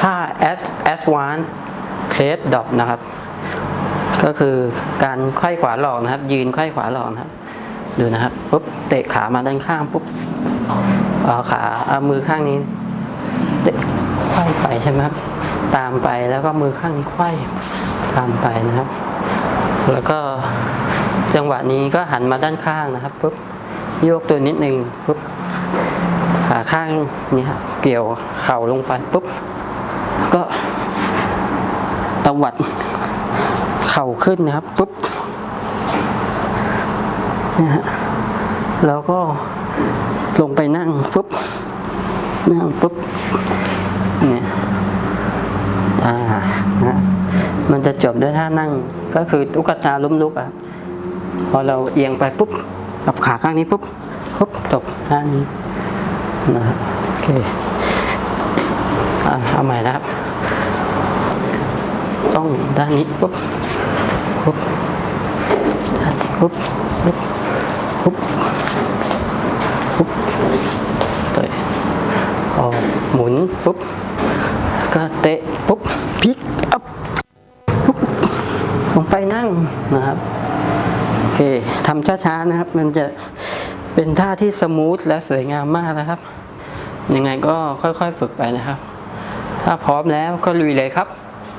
ถ้า S S 1 Trade Drop นะครับ ก็คือการไขว้ขวาหลอกนะครับ ยืนไขว้ขวาหลอกนะครับ ดูนะครับปุ๊บเตะขามาด้านข้างปุ๊บเอาขาเอามือข้างนี้เตะไขว้ไปใช่ไหมครับ ตามไปแล้วก็มือข้างนี้ไขว้ตามไปนะครับ แล้วก็จังหวะนี้ก็หันมาด้านข้างนะครับปุ๊บโยกตัวนิดนึงปุ๊บขาข้างนี้เกี่ยวเข่าลงไปปุ๊บ แล้วก็ตวัดเข่าขึ้นนะครับปุ๊บนะฮะแล้วก็ลงไปนั่งปุ๊บนั่งปุ๊บเนี่ยอ่านะฮะมันจะจบด้วยท่านั่งก็คือตุ๊กตาล้มลุกอะพอเราเอียงไปปุ๊บกับขาข้างนี้ปุ๊บปุ๊บจบท่านี้นะครับโอเค เอาใหม่นะครับ ต้องด้านนี้ปุ๊บปุ๊บด้านนี้ปุ๊บปุ๊บปุ๊บปุ๊บเตะออกหมุนปุ๊บก็เตะปุ๊บพลิกอัพปุ๊บลงไปนั่งนะครับโอเคทำช้าๆนะครับ มันจะเป็นท่าที่สมูทและสวยงามมากนะครับ ยังไงก็ค่อยๆฝึกไปนะครับ ถ้าพร้อมแล้วก็ลุยเลยครับ